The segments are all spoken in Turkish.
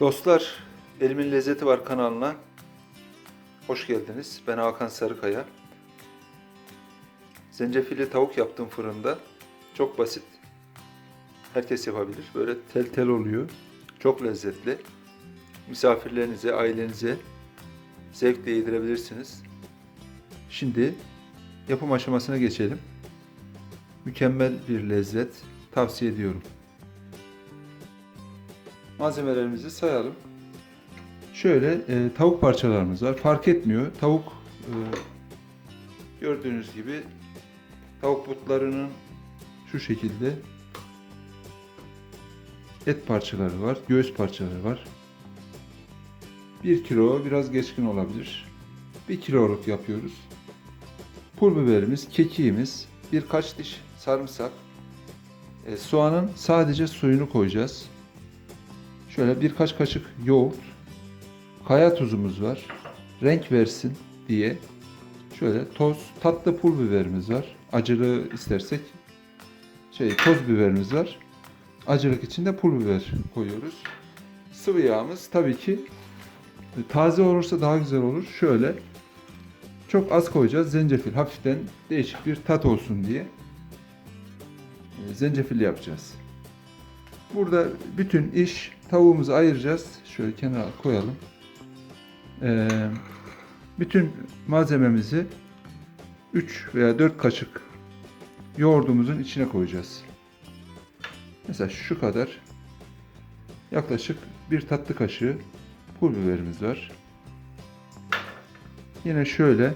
Dostlar, Elimin Lezzeti Var kanalına hoş geldiniz. Ben Hakan Sarıkaya. Zencefilli tavuk yaptım fırında. Çok basit. Herkes yapabilir. Böyle tel tel oluyor. Çok lezzetli. Misafirlerinize, ailenize zevkle yedirebilirsiniz. Şimdi yapım aşamasına geçelim. Mükemmel bir lezzet. Tavsiye ediyorum. Malzemelerimizi sayalım. Şöyle e, tavuk parçalarımız var. Fark etmiyor. Tavuk e, gördüğünüz gibi tavuk butlarının şu şekilde et parçaları var. Göğüs parçaları var. 1 kilo biraz geçkin olabilir. 1 kiloluk yapıyoruz. Pul biberimiz, kekiğimiz, birkaç diş sarımsak, e, soğanın sadece suyunu koyacağız. Şöyle birkaç kaşık yoğurt, kaya tuzumuz var. Renk versin diye. Şöyle toz, tatlı pul biberimiz var. Acılı istersek şey toz biberimiz var. Acılık için de pul biber koyuyoruz. Sıvı yağımız tabii ki taze olursa daha güzel olur. Şöyle çok az koyacağız. Zencefil hafiften değişik bir tat olsun diye. E, Zencefil yapacağız. Burada bütün iş tavuğumuzu ayıracağız. Şöyle kenara koyalım. Ee, bütün malzememizi 3 veya 4 kaşık yoğurdumuzun içine koyacağız. Mesela şu kadar yaklaşık bir tatlı kaşığı pul biberimiz var. Yine şöyle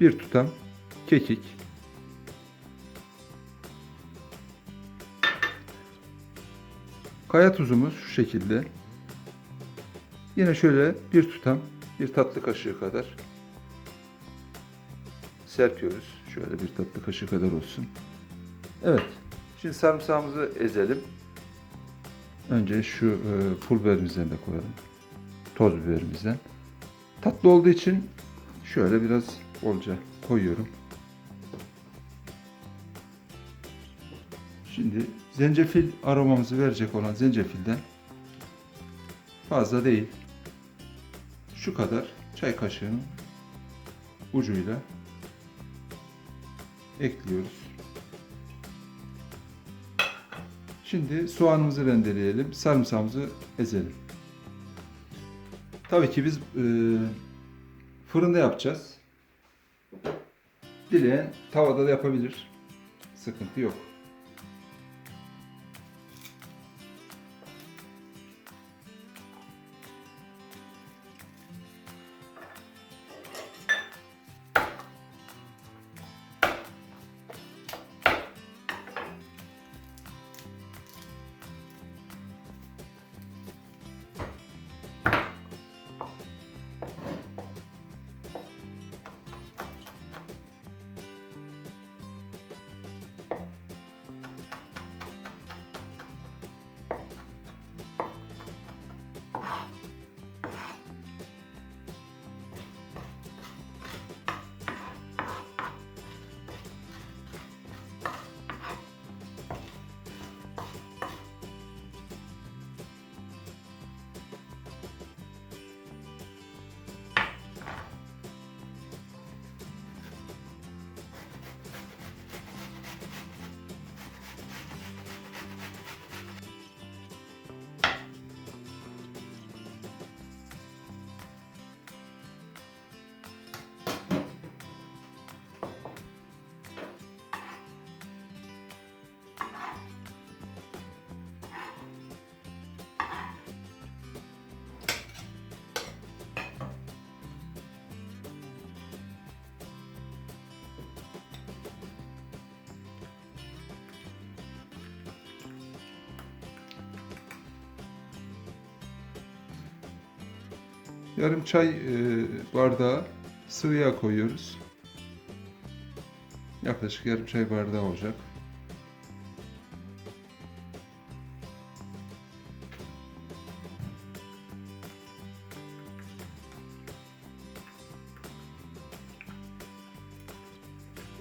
bir tutam kekik Kaya tuzumuz şu şekilde. Yine şöyle bir tutam, bir tatlı kaşığı kadar serpiyoruz. Şöyle bir tatlı kaşığı kadar olsun. Evet. Şimdi sarımsağımızı ezelim. Önce şu e, pul biberimizden de koyalım. Toz biberimizden. Tatlı olduğu için şöyle biraz bolca koyuyorum. Şimdi zencefil aromamızı verecek olan zencefilden fazla değil. Şu kadar çay kaşığının ucuyla ekliyoruz. Şimdi soğanımızı rendeleyelim, sarımsağımızı ezelim. Tabii ki biz e, fırında yapacağız. Dileyen tavada da yapabilir. Sıkıntı yok. Yarım çay e, bardağı sıvı yağ koyuyoruz. Yaklaşık yarım çay bardağı olacak.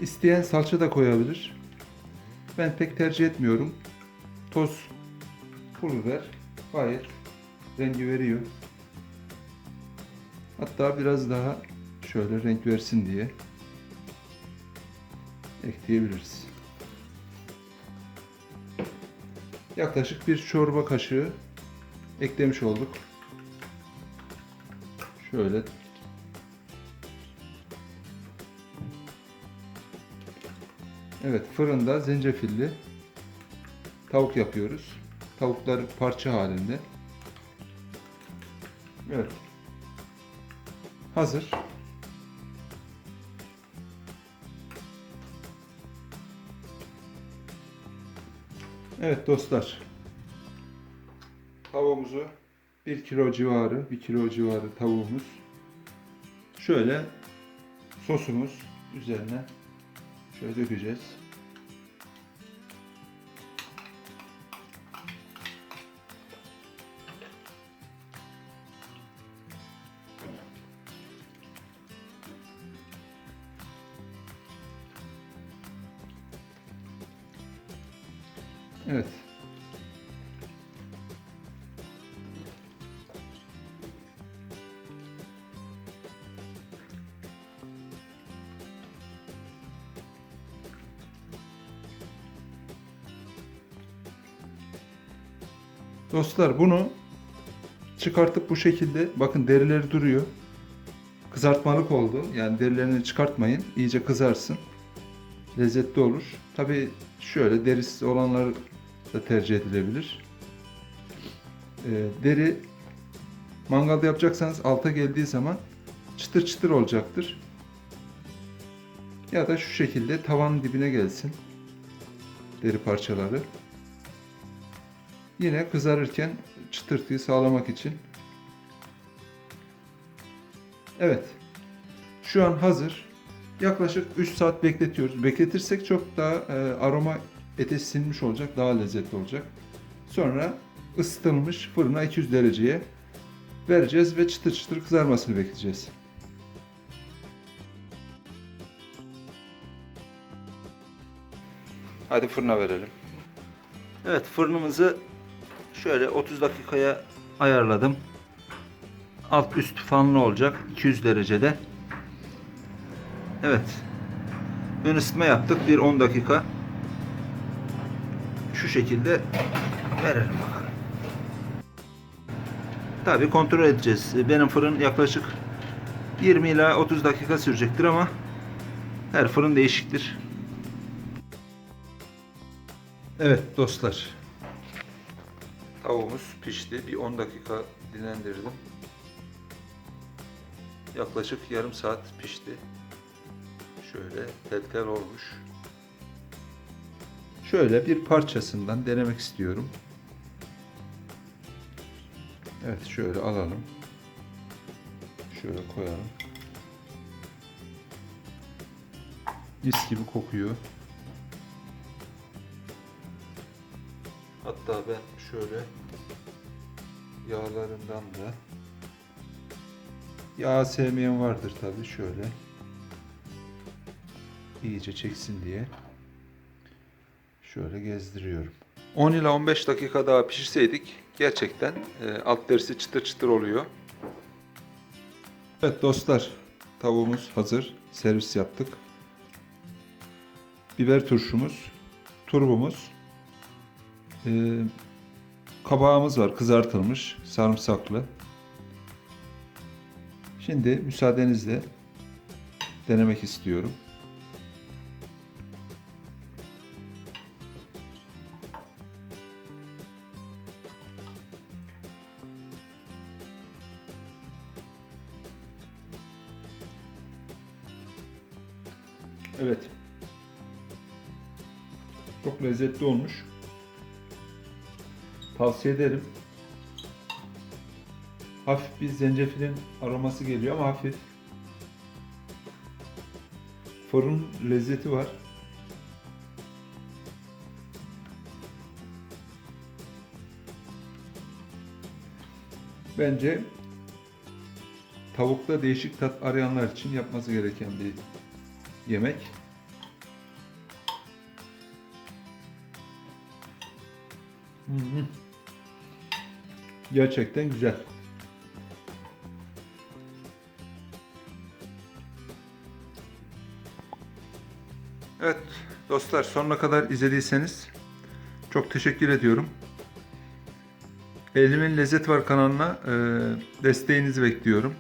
İsteyen salça da koyabilir. Ben pek tercih etmiyorum. Toz, pul biber gayet rengi veriyor. Hatta biraz daha şöyle renk versin diye ekleyebiliriz. Yaklaşık bir çorba kaşığı eklemiş olduk. Şöyle Evet fırında zencefilli tavuk yapıyoruz. Tavuklar parça halinde. Evet. Hazır. Evet dostlar. Tavuğumuzu 1 kilo civarı, 1 kilo civarı tavuğumuz. Şöyle sosumuz üzerine şöyle dökeceğiz. Dostlar bunu çıkartıp bu şekilde bakın derileri duruyor. Kızartmalık oldu. Yani derilerini çıkartmayın. İyice kızarsın. Lezzetli olur. Tabi şöyle derisiz olanlar da tercih edilebilir. Ee, deri mangalda yapacaksanız alta geldiği zaman çıtır çıtır olacaktır. Ya da şu şekilde tavanın dibine gelsin deri parçaları. Yine kızarırken çıtırtıyı sağlamak için. Evet. Şu an hazır. Yaklaşık 3 saat bekletiyoruz. Bekletirsek çok daha e, aroma ete sinmiş olacak, daha lezzetli olacak. Sonra ısıtılmış fırına 200 dereceye vereceğiz ve çıtır çıtır kızarmasını bekleyeceğiz. Hadi fırına verelim. Evet fırınımızı şöyle 30 dakikaya ayarladım. Alt üst fanlı olacak 200 derecede. Evet. Ön ısıtma yaptık bir 10 dakika. Şu şekilde verelim bakalım. Tabi kontrol edeceğiz. Benim fırın yaklaşık 20 ila 30 dakika sürecektir ama her fırın değişiktir. Evet dostlar. Tavuğumuz pişti. Bir 10 dakika dinlendirdim. Yaklaşık yarım saat pişti. Şöyle tel olmuş. Şöyle bir parçasından denemek istiyorum. Evet şöyle alalım. Şöyle koyalım. Mis gibi kokuyor. Hatta ben şöyle yağlarından da yağ sevmeyen vardır tabi şöyle iyice çeksin diye şöyle gezdiriyorum. 10 ila 15 dakika daha pişirseydik gerçekten e, alt derisi çıtır çıtır oluyor. Evet dostlar tavuğumuz hazır. Servis yaptık. Biber turşumuz, turbumuz, ee, kabağımız var kızartılmış sarımsaklı. Şimdi müsaadenizle denemek istiyorum. Evet. Çok lezzetli olmuş. Tavsiye ederim. Hafif bir zencefilin aroması geliyor ama hafif. Fırın lezzeti var. Bence tavukta değişik tat arayanlar için yapması gereken bir yemek. Hı. Gerçekten güzel. Evet dostlar sonuna kadar izlediyseniz çok teşekkür ediyorum. Elimin Lezzet Var kanalına e, desteğinizi bekliyorum.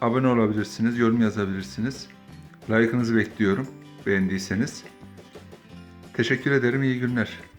Abone olabilirsiniz, yorum yazabilirsiniz. Like'ınızı bekliyorum beğendiyseniz. Teşekkür ederim, iyi günler.